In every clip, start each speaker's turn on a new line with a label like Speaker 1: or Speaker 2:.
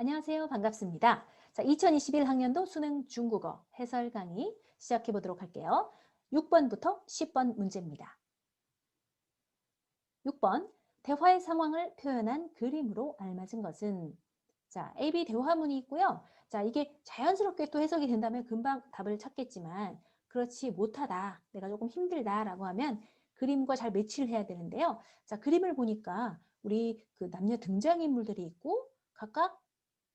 Speaker 1: 안녕하세요. 반갑습니다. 자, 2021학년도 수능 중국어 해설 강의 시작해 보도록 할게요. 6번부터 10번 문제입니다. 6번 대화의 상황을 표현한 그림으로 알맞은 것은 자, AB 대화문이 있고요. 자, 이게 자연스럽게 또 해석이 된다면 금방 답을 찾겠지만 그렇지 못하다, 내가 조금 힘들다라고 하면 그림과 잘 매치를 해야 되는데요. 자, 그림을 보니까 우리 그 남녀 등장인물들이 있고 각각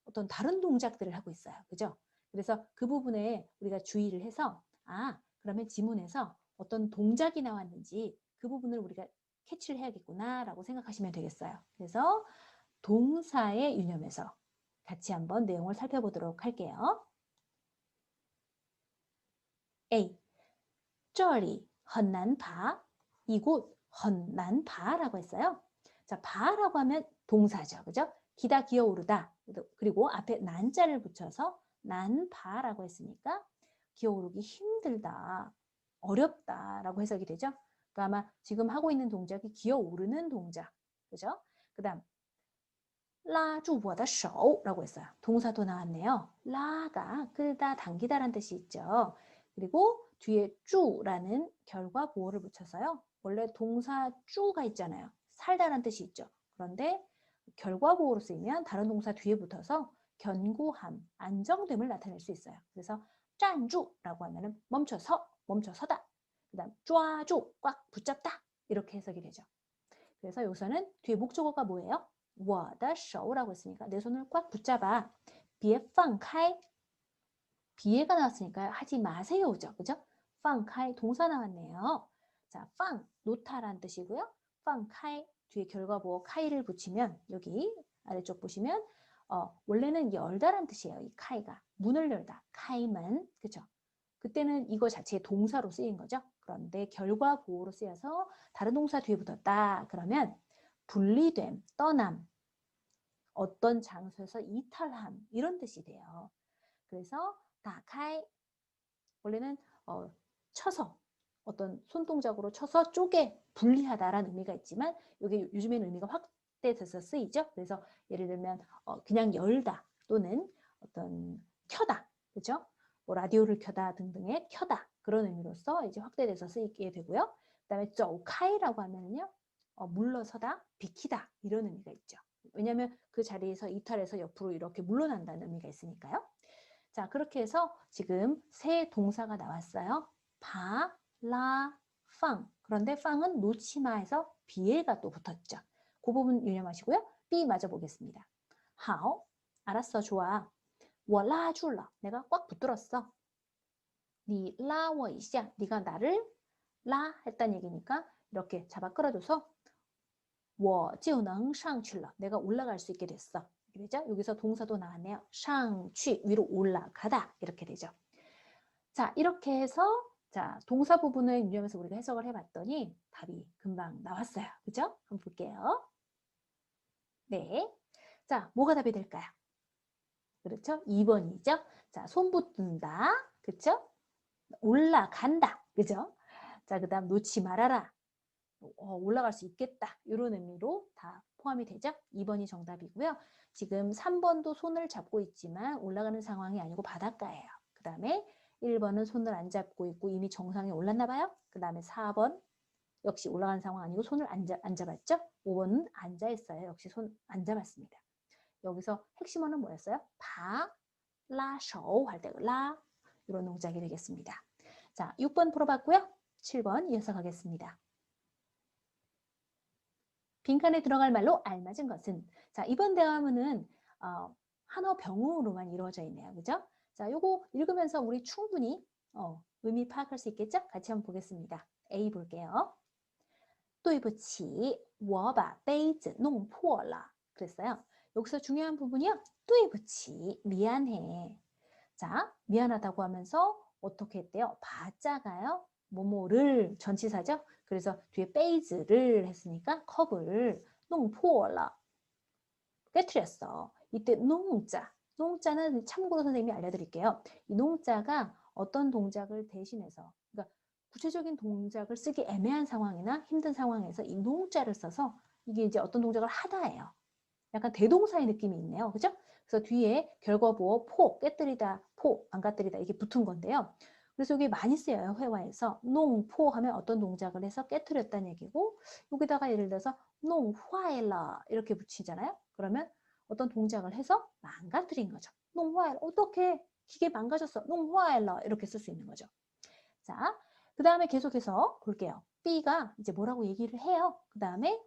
Speaker 1: 어떤 다른 동작들을 하고 있어요. 그죠? 그래서 그 부분에 우리가 주의를 해서 아 그러면 지문에서 어떤 동작이 나왔는지 그 부분을 우리가 캐치를 해야겠구나라고 생각하시면 되겠어요. 그래서 동사의 유념에서 같이 한번 내용을 살펴보도록 할게요. A. 这里 헌난바 이곳 헌난바라고 했어요. 자, 바라고 하면 동사죠. 그죠? 기다 기어오르다. 그리고 앞에 난자를 붙여서 난파라고 했으니까 기어오르기 힘들다, 어렵다라고 해석이 되죠. 그러니까 아마 지금 하고 있는 동작이 기어오르는 동작. 그죠? 그 다음 라주보다 쇼라고 했어요. 동사도 나왔네요. 라가 끌다, 당기다라는 뜻이 있죠. 그리고 뒤에 쭈라는 결과 보호를 붙여서요. 원래 동사 쭈가 있잖아요. 살다라는 뜻이 있죠. 그런데 결과 보호로 쓰이면 다른 동사 뒤에 붙어서 견고함, 안정됨을 나타낼 수 있어요. 그래서 짠주라고 하면은 멈춰서, 멈춰서다. 그 다음 抓住, 꽉 붙잡다. 이렇게 해석이 되죠. 그래서 여기서는 뒤에 목적어가 뭐예요? 我的手라고 했으니까 내 손을 꽉 붙잡아. 비에 放开. 비에가 나왔으니까 하지 마세요죠. 그죠? 放开 동사 나왔네요. 자, 放 놓다라는 뜻이고요. 放开 뒤에 결과보 카이를 붙이면 여기 아래쪽 보시면 어, 원래는 열다란 뜻이에요. 이 카이가 문을 열다 카이만 그죠? 그때는 이거 자체의 동사로 쓰인 거죠. 그런데 결과 보호로 쓰여서 다른 동사 뒤에 붙었다. 그러면 분리됨, 떠남, 어떤 장소에서 이탈함 이런 뜻이 돼요. 그래서 다카이 원래는 어, 쳐서 어떤 손동작으로 쳐서 쪼개 분리하다라는 의미가 있지만 이게 요즘에는 의미가 확대돼서 쓰이죠. 그래서 예를 들면 어, 그냥 열다 또는 어떤 켜다, 그죠? 뭐 라디오를 켜다 등등의 켜다 그런 의미로서 이제 확대돼서 쓰이게 되고요. 그다음에 쪼카이라고 하면요, 어, 물러서다, 비키다 이런 의미가 있죠. 왜냐하면 그 자리에서 이탈해서 옆으로 이렇게 물러난다는 의미가 있으니까요. 자 그렇게 해서 지금 새 동사가 나왔어요. 바, 라, 팡. 그런데 팡은 놓치마에서 비에가 또 붙었죠. 그 부분 유념하시고요. B 맞아 보겠습니다. 好, 알았어, 좋아. 我拉住了. 내가 꽉 붙들었어. 你拉我一下. 네가 나를 라 했단 얘기니까 이렇게 잡아 끌어줘서 我就能上去了. 내가 올라갈 수 있게 됐어. 그죠? 여기서 동사도 나왔네요. 上去 위로 올라가다 이렇게 되죠. 자, 이렇게 해서 자, 동사 부분을 유념해서 우리가 해석을 해봤더니 답이 금방 나왔어요. 그죠? 한번 볼게요. 네. 자, 뭐가 답이 될까요? 그렇죠? 2번이죠? 자, 손 붙든다. 그렇죠? 올라간다. 그죠? 자, 그 다음 놓지 말아라. 어, 올라갈 수 있겠다. 이런 의미로 다 포함이 되죠? 2번이 정답이고요. 지금 3번도 손을 잡고 있지만 올라가는 상황이 아니고 바닷가예요. 그 다음에 1번은 손을 안 잡고 있고 이미 정상에 올랐나 봐요. 그 다음에 4번 역시 올라간 상황 아니고 손을 안, 잡, 안 잡았죠. 5번은 앉아 있어요. 역시 손 안 잡았습니다. 여기서 핵심어는 뭐였어요? 바, 라, 셔할때 라 이런 동작이 되겠습니다. 자, 6번 풀어봤고요. 7번 이어서 가겠습니다. 빈칸에 들어갈 말로 알맞은 것은 자 이번 대화문은 어, 한어 병으로만 이루어져 있네요. 그죠? 자, 요거 읽으면서 우리 충분히 어, 의미 파악할 수 있겠죠? 같이 한번 보겠습니다. A 볼게요. 对不起,我把杯子弄破了. 그랬어요. 여기서 중요한 부분이요. 对不起, 미안해. 자, 미안하다고 하면서 어떻게 했대요? 바자가요. 뭐뭐를 전치사죠. 그래서 뒤에 베이즈를 했으니까 컵을 弄破了. 깨트렸어. 이때 농자, 농자는 참고로 선생님이 알려드릴게요. 이 농자가 어떤 동작을 대신해서 그러니까 구체적인 동작을 쓰기 애매한 상황이나 힘든 상황에서 이 농자를 써서 이게 이제 어떤 동작을 하다예요. 약간 대동사의 느낌이 있네요. 그죠? 그래서 뒤에 결과보어 포, 깨뜨리다, 포, 망가뜨리다 이게 붙은 건데요. 그래서 여기 많이 쓰여요. 회화에서 농포 하면 어떤 동작을 해서 깨뜨렸다는 얘기고 여기다가 예를 들어서 농화일라 이렇게 붙이잖아요. 그러면 어떤 동작을 해서 망가뜨린 거죠. 농화일 어떻게 기계 망가졌어. 농화일러 이렇게 쓸 수 있는 거죠. 자, 그 다음에 계속해서 볼게요. B가 이제 뭐라고 얘기를 해요. 그 다음에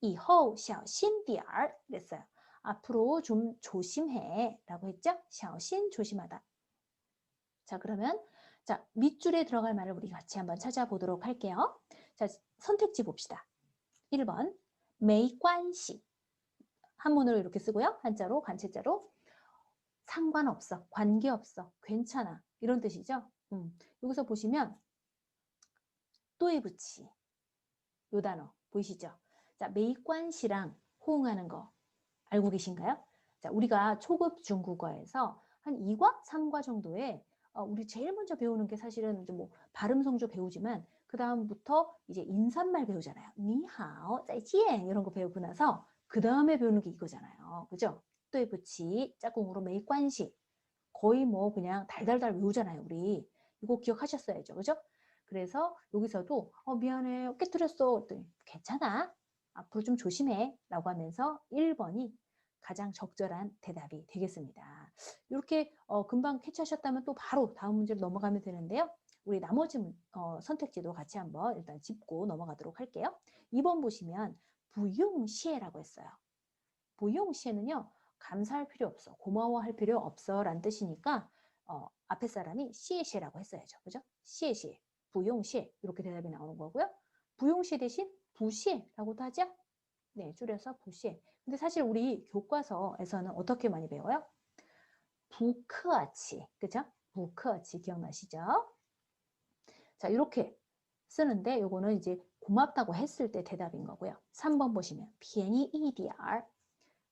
Speaker 1: 이호 샤신디알 그랬어요. 앞으로 좀 조심해 라고 했죠. 샤신 조심하다. 자 그러면 자 밑줄에 들어갈 말을 우리 같이 한번 찾아보도록 할게요. 자 선택지 봅시다. 1번 메이관시 한문으로 이렇게 쓰고요. 한자로 관체자로 상관없어, 관계없어, 괜찮아 이런 뜻이죠. 음, 여기서 보시면 또이부치 요 단어 보이시죠? 자, 메이관시랑 호응하는 거 알고 계신가요? 자, 우리가 초급 중국어에서 한 2과, 3과 정도에 어, 우리 제일 먼저 배우는 게 사실은 뭐 발음 성조 배우지만 그 다음부터 이제 인사말 배우잖아요. 니하오, 짜이지엔 이런 거 배우고 나서 그 다음에 배우는 게 이거잖아요. 그죠? 또이부치 짝꿍으로 메이관시 거의 뭐 그냥 달달달 외우잖아요. 우리 이거 기억하셨어야죠. 그죠? 그래서 여기서도 어, 미안해 깨뜨렸어 괜찮아 앞으로 좀 조심해 라고 하면서 1번이 가장 적절한 대답이 되겠습니다. 이렇게 어, 금방 캐치하셨다면 또 바로 다음 문제로 넘어가면 되는데요. 우리 나머지 어, 선택지도 같이 한번 일단 짚고 넘어가도록 할게요. 2번 보시면 부용시에라고 했어요. 부용시에는요. 감사할 필요 없어. 고마워할 필요 없어 라는 뜻이니까 어, 앞에 사람이 시에시라고 했어야죠. 그죠? 시에시, 부용시 이렇게 대답이 나오는 거고요. 부용시 대신 부시라고도 하죠? 네, 줄여서 부시. 근데 사실 우리 교과서에서는 어떻게 많이 배워요? 부크아치, 그죠? 부크아치 기억나시죠? 자, 이렇게 쓰는데 요거는 이제 고맙다고 했을 때 대답인 거고요. 3번 보시면 비엔이 EDR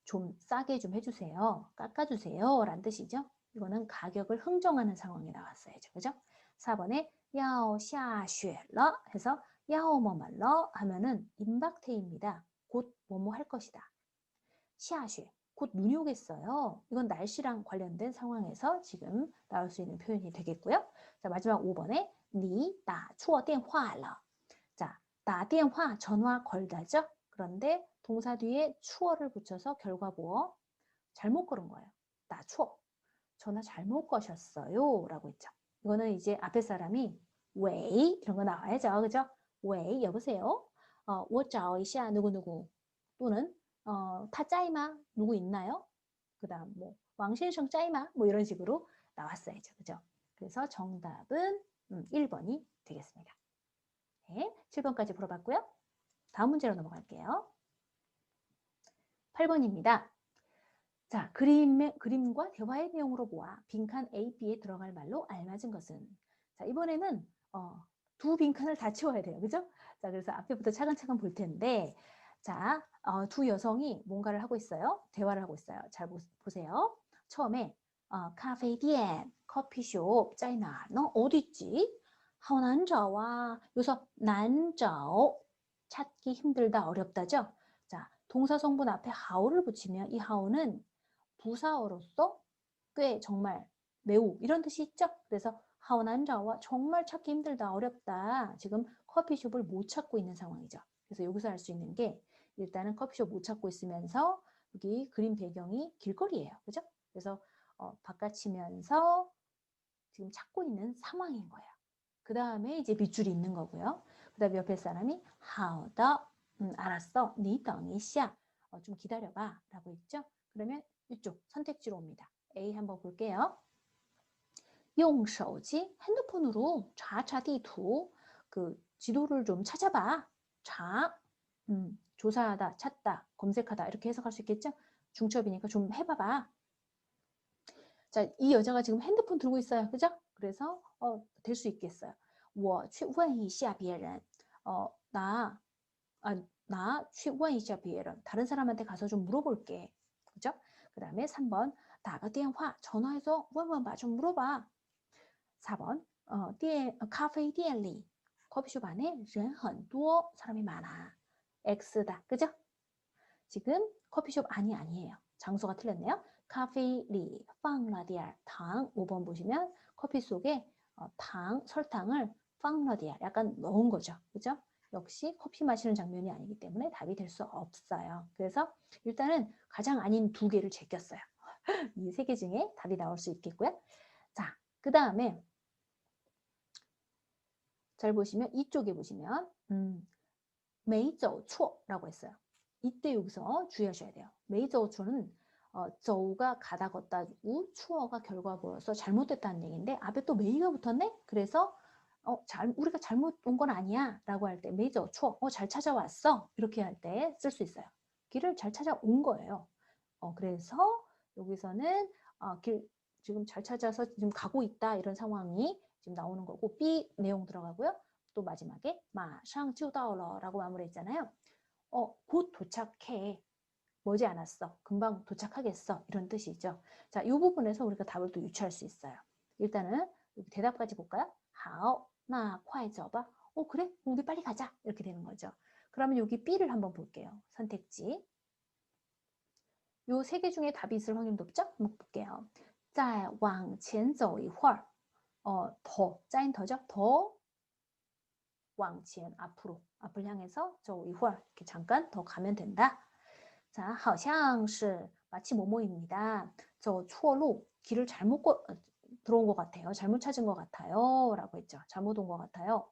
Speaker 1: 좀 싸게 좀 해주세요. 깎아주세요. 란 뜻이죠. 이거는 가격을 흥정하는 상황이 나왔어야죠. 그죠? 4번에 야오 샤쉐러 해서 야오 뭐말러 하면은 임박태입니다. 곧 뭐뭐 할 것이다. 샤쉐 곧 눈이 오겠어요. 이건 날씨랑 관련된 상황에서 지금 나올 수 있는 표현이 되겠고요. 자 마지막 5번에 니 나 추어 된 화러 자, 打电话 전화 걸다죠. 그런데 동사 뒤에 추어를 붙여서 결과 보어 잘못 걸은 거예요. 나 추어. 전화 잘못 거셨어요. 라고 했죠. 이거는 이제 앞에 사람이 왜 이런 거 나와야죠. 그죠? 왜 여보세요? 어, 我找一下 누구누구 또는 어, 타 짜이마 누구 있나요? 그 다음 뭐 왕先生 짜이마 뭐 이런 식으로 나왔어야죠. 그죠? 그래서 정답은 음, 1번이 되겠습니다. 네, 7번까지 풀어봤고요. 다음 문제로 넘어갈게요. 8번입니다. 자, 그림, 그림과 대화의 내용으로 보아 빈칸 A, B에 들어갈 말로 알맞은 것은 자, 이번에는 어, 두 빈칸을 다 채워야 돼요. 그죠? 자, 그래서 앞에부터 차근차근 볼 텐데 자, 어, 두 여성이 뭔가를 하고 있어요. 대화를 하고 있어요. 잘 보, 세요 처음에 어, 카페店 커피숍, 짜이나, 너 어디 있지? 하원안저와 여기서 난저 찾기 힘들다, 어렵다죠? 자, 동사 성분 앞에 하오를 붙이면 이 하오는 부사어로서 꽤 정말 매우 이런 뜻이 있죠? 그래서 하원안자와 정말 찾기 힘들다, 어렵다. 지금 커피숍을 못 찾고 있는 상황이죠. 그래서 여기서 할수 있는 게 일단은 커피숍 못 찾고 있으면서 여기 그림 배경이 길거리예요. 그죠? 그래서 어, 바깥이면서 지금 찾고 있는 상황인 거예요. 그 다음에 이제 밑줄이 있는 거고요. 그 다음에 옆에 사람이 하오더 음, 알았어. 네 니덩이시야. 어, 좀 기다려봐. 라고 했죠. 그러면 이쪽 선택지로 옵니다. A 한번 볼게요. 용手지 핸드폰으로 좌차디투 그 지도를 좀 찾아봐. 좌 음, 조사하다, 찾다, 검색하다 이렇게 해석할 수 있겠죠? 중첩이니까 좀 해봐봐. 자, 이 여자가 지금 핸드폰 들고 있어요. 그죠? 그래서 어, 될 수 있겠어요. 我去问一下别人. 어, 나, 아, 나, 去问一下别人. 다른 사람한테 가서 좀 물어볼게. 그죠? 그 다음에 3번, 打个电话, 전화해서 问问봐, 좀 물어봐. 4번 어, 店, 카페 店里 커피숍 안에 人很多 사람이 많아. X다. 그죠? 지금 커피숍 아니 아니에요. 장소가 틀렸네요. 카페리 빵라디알 당 5번 보시면 커피 속에 어, 당 설탕을 빵라디알 약간 넣은 거죠. 그죠? 역시 커피 마시는 장면이 아니기 때문에 답이 될 수 없어요. 그래서 일단은 가장 아닌 두 개를 제꼈어요. 이 세 개 중에 답이 나올 수 있겠고요. 자, 그 다음에 잘 보시면 이쪽에 보시면 음, 메이저초라고 했어요. 이때 여기서 주의하셔야 돼요. 메이저초는 어, 저우가 가다 걷다 우 추어가 결과 보여서 잘못됐다는 얘기인데 앞에 또 메이가 붙었네? 그래서 어, 잘, 우리가 잘못 온 건 아니야 라고 할 때 메이저 추어 어, 잘 찾아왔어 이렇게 할 때 쓸 수 있어요. 길을 잘 찾아온 거예요. 어, 그래서 여기서는 어, 길 지금 잘 찾아서 지금 가고 있다 이런 상황이 지금 나오는 거고 B 내용 들어가고요. 또 마지막에 마상 쯔다오러라고 마무리했잖아요. 어, 곧 도착해. 머지 않았어. 금방 도착하겠어. 이런 뜻이죠. 자, 이 부분에서 우리가 답을 또 유추할 수 있어요. 일단은 대답까지 볼까요? 하오, 나, 콰이, 저바. 어, 그래? 우리 빨리 가자. 이렇게 되는 거죠. 그러면 여기 B를 한번 볼게요. 선택지. 요 세 개 중에 답이 있을 확률 높죠? 한번 볼게요. 再往前走一会儿. 어, 더, 짜인 더죠? 더, 往前, 앞으로, 앞을 향해서 저 이후 이렇게 잠깐 더 가면 된다. 자, 好像是 마치 뭐뭐입니다. 저 추어로 길을 잘못 거, 들어온 것 같아요. 잘못 찾은 것 같아요. 라고 했죠. 잘못 온 것 같아요.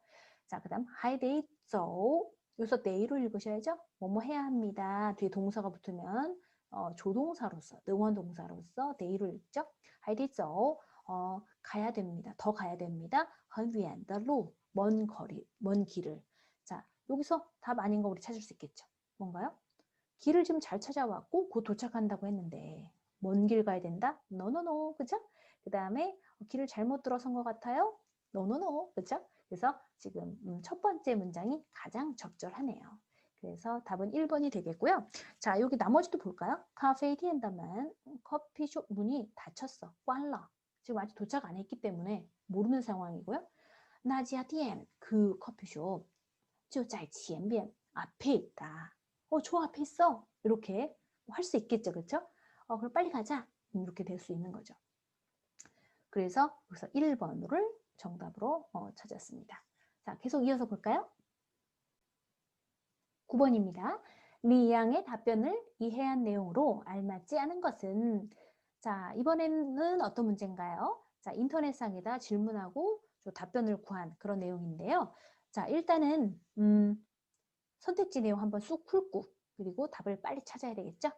Speaker 1: 자, 그 다음 하이데이죠. 여기서 내일을 읽으셔야죠. 뭐뭐 해야 합니다. 뒤에 동사가 붙으면 어, 조동사로서, 능원 동사로서 내일을 읽죠. 하이데이죠. 어, 가야 됩니다. 더 가야 됩니다. 很远的路, 먼 거리, 먼 길을. 자, 여기서 답 아닌 거 우리 찾을 수 있겠죠. 뭔가요? 길을 지금 잘 찾아왔고 곧 도착한다고 했는데 먼 길 가야 된다? 노노노, 그죠? 그 다음에 길을 잘못 들어선 것 같아요? 노노노, 그죠? 그래서 지금 음, 첫 번째 문장이 가장 적절하네요. 그래서 답은 1번이 되겠고요. 자, 여기 나머지도 볼까요? 카페 티엔다만 커피숍 문이 닫혔어. 꽐러. 지금 아직 도착 안 했기 때문에 모르는 상황이고요. 나지아 디엔 그 커피숍 就在前面 앞에 있다. 어, 있어. 이렇게 할 수 있겠죠. 그렇죠? 어, 그럼 빨리 가자. 이렇게 될 수 있는 거죠. 그래서 여기서 1번을 정답으로 어, 찾았습니다. 자, 계속 이어서 볼까요? 9번입니다. 리 양의 답변을 이해한 내용으로 알맞지 않은 것은 자, 이번에는 어떤 문제인가요? 자, 인터넷상에다 질문하고 답변을 구한 그런 내용인데요. 자, 일단은 음, 선택지 내용 한번 쑥 훑고 그리고 답을 빨리 찾아야 되겠죠?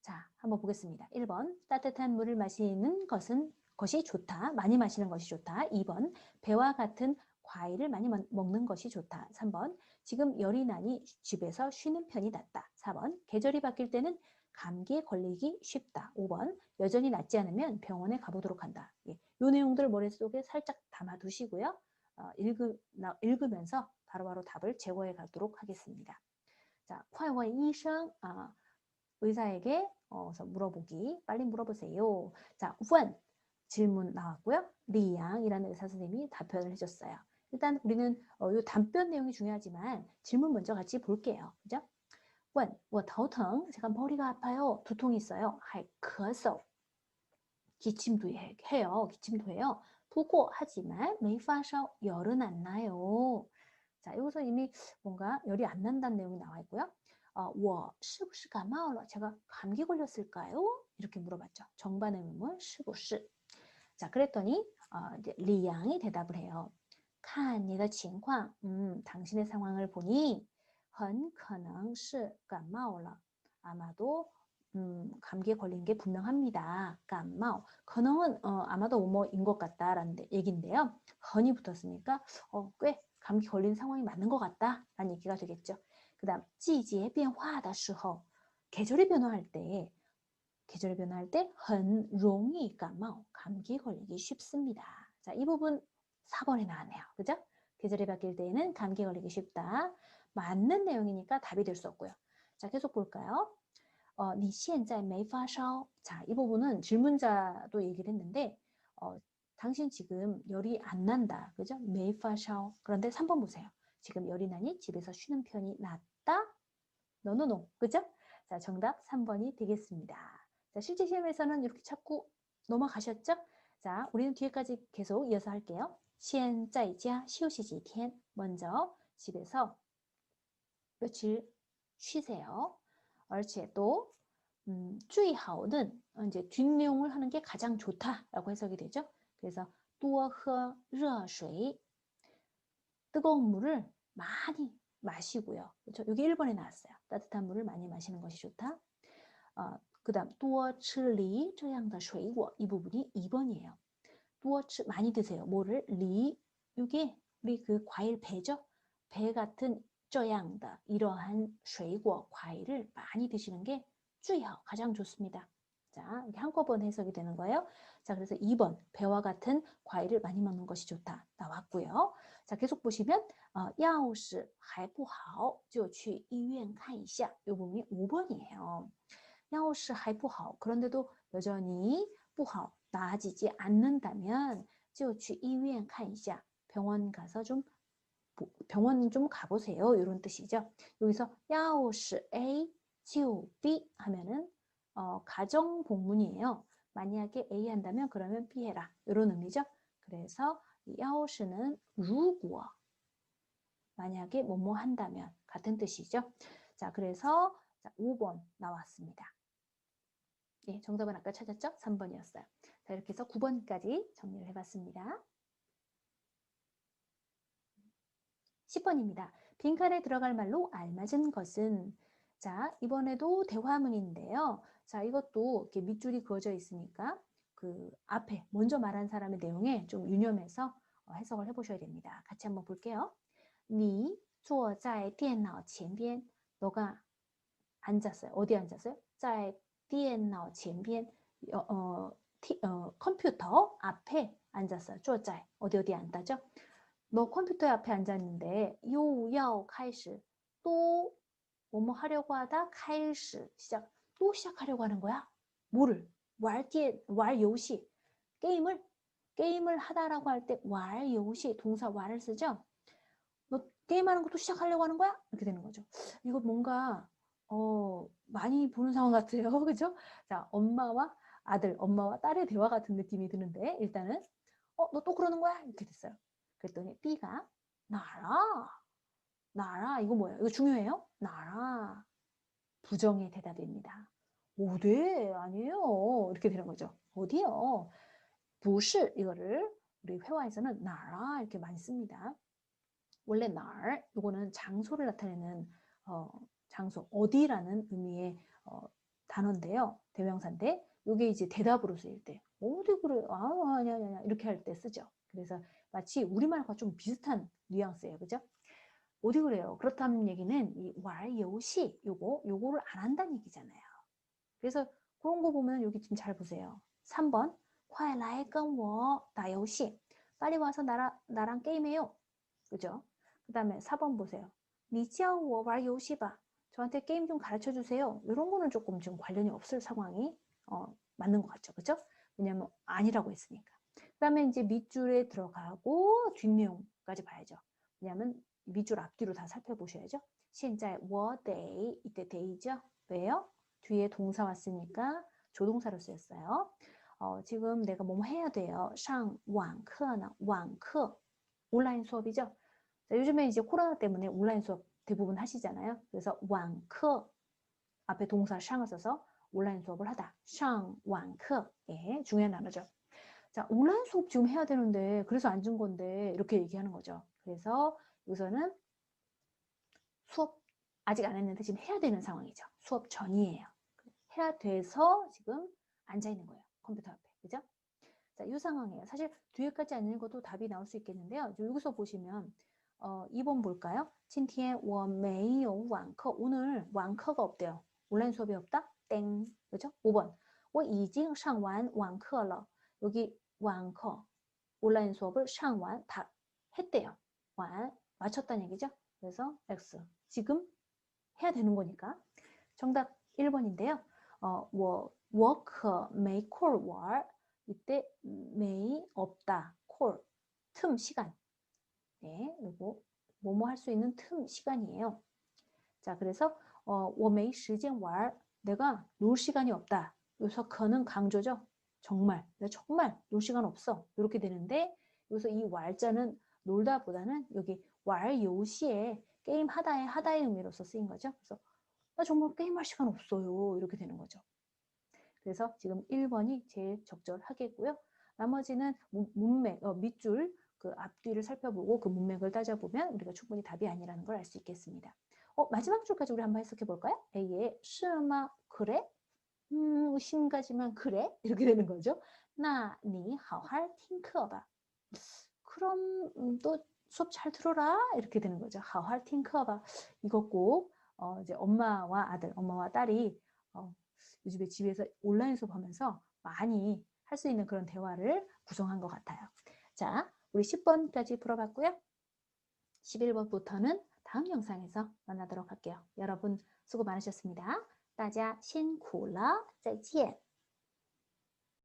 Speaker 1: 자, 한번 보겠습니다. 1번 따뜻한 물을 마시는 것은 것이 좋다. 많이 마시는 것이 좋다. 2번 배와 같은 과일을 많이 먹는 것이 좋다. 3번 지금 열이 나니 집에서 쉬는 편이 낫다. 4번 계절이 바뀔 때는 감기에 걸리기 쉽다. 5번 여전히 낫지 않으면 병원에 가보도록 한다. 예, 이 내용들 머릿속에 살짝 담아두시고요. 어, 읽으, 나, 읽으면서 바로바로 바로 답을 제거해 가도록 하겠습니다. 자, 快问 이생 아, 의사에게 어, 물어보기 빨리 물어보세요. 자, 원 질문 나왔고요. 리양이라는 의사 선생님이 답변을 해줬어요. 일단 우리는 어, 이 답변 내용이 중요하지만 질문 먼저 같이 볼게요. 그죠? 问我头疼 제가 머리가 아파요. 두통이 있어요. 还咳嗽 기침도 해요. 기침도 해요. 보고 하지만 没发烧 열은 안 나요. 자, 여기서 이미 뭔가 열이 안 난다는 내용이 나와 있고요. 어, 我是不是感冒了? 제가 감기 걸렸을까요? 이렇게 물어봤죠. 정반의 의문 是不是? 자, 그랬더니 어, 이제 리양이 대답을 해요. 看你的情况, 음, 당신의 상황을 보니 很可能是感冒了. 아마도 음, 감기에 걸린 게 분명합니다. 감마오. 그능은 어, 아마도 뭐뭐인 것 같다라는 얘기인데요. 헌이 붙었으니까 어, 꽤 감기 걸린 상황이 맞는 것 같다라는 얘기가 되겠죠. 그 다음, 季节变化的时候, 계절이 변화할 때, 계절이 변화할 때, 很容易感冒, 감기 걸리기 쉽습니다. 자, 이 부분 4번에 나왔네요. 그죠? 계절이 바뀔 때에는 감기 걸리기 쉽다. 맞는 내용이니까 답이 될 수 없고요. 자, 계속 볼까요? 어, 你现在没发烧? 자, 이 부분은 질문자도 얘기를 했는데 어, 당신 지금 열이 안 난다. 그죠? 메이파샤오. 그런데 3번 보세요. 지금 열이 나니 집에서 쉬는 편이 낫다? 노노노. 그죠? 자, 정답 3번이 되겠습니다. 자, 실제 시험에서는 이렇게 자꾸 넘어가셨죠? 자, 우리는 뒤에까지 계속 이어서 할게요. 시엔 짜이자 시오시지텐 먼저 집에서 며칠 쉬세요. 얼치에 또 음, 주의하오는 이제 뒷내용을 하는 게 가장 좋다라고 해석이 되죠. 그래서 뚜어허 르水 뜨거운 물을 많이 마시고요. 그렇죠? 이게 1번에 나왔어요. 따뜻한 물을 많이 마시는 것이 좋다. 어, 그 다음 뚜어츠리 저양다 쇠이고 부분이 2번이에요. 뚜어츠 많이 드세요. 뭐를 리 이게 우리 그 과일 배죠? 배 같은 저양다 이러한 쇠이고 과일을 많이 드시는 게 주요 가장 좋습니다. 자, 이렇게 한꺼번에 해석이 되는 거예요. 자, 그래서 2번 배와 같은 과일을 많이 먹는 것이 좋다 나왔고요. 자, 계속 보시면 어, 要是还不好就去医院看一下. 이 부분이 5번이에요. 要是还不好 그런데도 여전히 不好 나아지지 않는다면 就去医院看一下. 병원 가서 좀 병원 좀 가보세요. 이런 뜻이죠. 여기서 要是 A 就 B 하면은 어, 가정 복문이에요. 만약에 A 한다면 그러면 B 해라. 이런 의미죠. 그래서 야오시는 如果 만약에 뭐뭐 한다면 같은 뜻이죠. 자, 그래서 자, 5번 나왔습니다. 예, 정답은 아까 찾았죠? 3번이었어요. 자, 이렇게 해서 9번까지 정리를 해봤습니다. 10번입니다. 빈칸에 들어갈 말로 알맞은 것은 자, 이번에도 대화문인데요. 자, 이것도 이렇게 밑줄이 그어져 있으니까 그 앞에 먼저 말한 사람의 내용에 좀 유념해서 어, 해석을 해보셔야 됩니다. 같이 한번 볼게요. 你坐在电脑前边 너가 앉았어요. 어디 앉았어요? 在电脑前边 어, 어, 티, 어, 컴퓨터 앞에 앉았어요. 坐在 어디 어디 앉다죠? 너 컴퓨터 앞에 앉았는데 又要开始또 뭐뭐 하려고 하다 开始 시작 또 시작하려고 하는 거야. 뭐를? 왈티에 왈요시 게임을 게임을 하다라고 할 때 왈요시 동사 왈을 쓰죠. 너 게임하는 것도 시작하려고 하는 거야? 이렇게 되는 거죠. 이거 뭔가 어 많이 보는 상황 같아요. 그죠? 자, 엄마와 아들, 엄마와 딸의 대화 같은 느낌이 드는데 일단은 어, 너 또 그러는 거야? 이렇게 됐어요. 그랬더니 B가 나라 나라 이거 뭐야? 이거 중요해요? 나라 부정의 대답입니다. 어디? 아니에요. 이렇게 되는 거죠. 어디요? 不是 이거를 우리 회화에서는 나라 이렇게 많이 씁니다. 원래 날 이거는 장소를 나타내는 어, 장소 어디라는 의미의 어, 단어인데요. 대명사인데 이게 이제 대답으로 쓰일 때 어디 그래? 아 아니야 아니야 이렇게 할 때 쓰죠. 그래서 마치 우리말과 좀 비슷한 뉘앙스예요. 그죠? 어디 그래요? 그렇다는 얘기는 이 왈游戏 요거 요거를 안 한다는 얘기잖아요. 그래서 그런 거 보면 여기 지금 잘 보세요. 3번 快来跟我打游戏 빨리 와서 나랑, 나랑 게임해요. 그죠? 그 다음에 4번 보세요. 你教我玩游戏吧 저한테 게임 좀 가르쳐 주세요. 이런 거는 조금 지금 관련이 없을 상황이 어, 맞는 것 같죠. 그죠? 왜냐면 아니라고 했으니까. 그 다음에 이제 밑줄에 들어가고 뒷내용까지 봐야죠. 왜냐면 밑줄 앞뒤로 다 살펴보셔야죠. 신자의 were they 이때 they죠. 왜요? 뒤에 동사 왔으니까 조동사로 쓰였어요. 어, 지금 내가 뭐 해야 돼요? 상, 완, 크나 완, 크 온라인 수업이죠. 자, 요즘에 이제 코로나 때문에 온라인 수업 대부분 하시잖아요. 그래서 완, 크 앞에 동사 샹을 써서 온라인 수업을 하다. 상, 완, 크 예, 중요한 단어죠. 자, 온라인 수업 지금 해야 되는데 그래서 안 준 건데 이렇게 얘기하는 거죠. 그래서 여기서는 수업 아직 안 했는데 지금 해야 되는 상황이죠. 수업 전이에요. 해야 돼서 지금 앉아 있는 거예요. 컴퓨터 앞에. 그죠? 자, 이 상황이에요. 사실 뒤에까지 앉는 것도 답이 나올 수 있겠는데요. 여기서 보시면 어, 2번 볼까요? 今天我没有网课. 오늘网课가 없대요. 온라인 수업이 없다? 땡. 그죠? 5번. 我已经上完网课了. 여기 网课 온라인 수업을 上完 다 했대요. 완 맞췄다는 얘기죠. 그래서 X. 지금 해야 되는 거니까. 정답 1번인데요. 어, 뭐, work may call war. 이때 may 없다. call. 틈, 시간. 네, 요거 뭐뭐 할 수 있는 틈, 시간이에요. 자, 그래서 어, 我没 시간 왈 내가 놀 시간이 없다. 여기서 그는 강조죠. 정말 내가 정말 놀 시간 없어. 이렇게 되는데 여기서 이 왈자는 놀다보다는 여기 왈 요시에 게임 하다의 하다의 의미로서 쓰인 거죠. 그래서 나 정말 게임할 시간 없어요. 이렇게 되는 거죠. 그래서 지금 1번이 제일 적절하겠고요. 나머지는 문맥, 어, 밑줄, 그 앞뒤를 살펴보고 그 문맥을 따져보면 우리가 충분히 답이 아니라는 걸 알 수 있겠습니다. 어, 마지막 줄까지 우리 한번 해석해 볼까요? A에 스마 그래? 음, 의심까지만 그래? 이렇게 되는 거죠. 나니 하활 팅크어다. 그럼 음, 또 수업 잘 들어라 이렇게 되는 거죠. 好好听课吧. 이것 꼭 어, 이제 엄마와 아들, 엄마와 딸이 어, 요즘에 집에서 온라인 수업하면서 많이 할 수 있는 그런 대화를 구성한 것 같아요. 자, 우리 10번까지 풀어봤고요. 11번부터는 다음 영상에서 만나도록 할게요. 여러분 수고 많으셨습니다. 大家辛苦了，再见。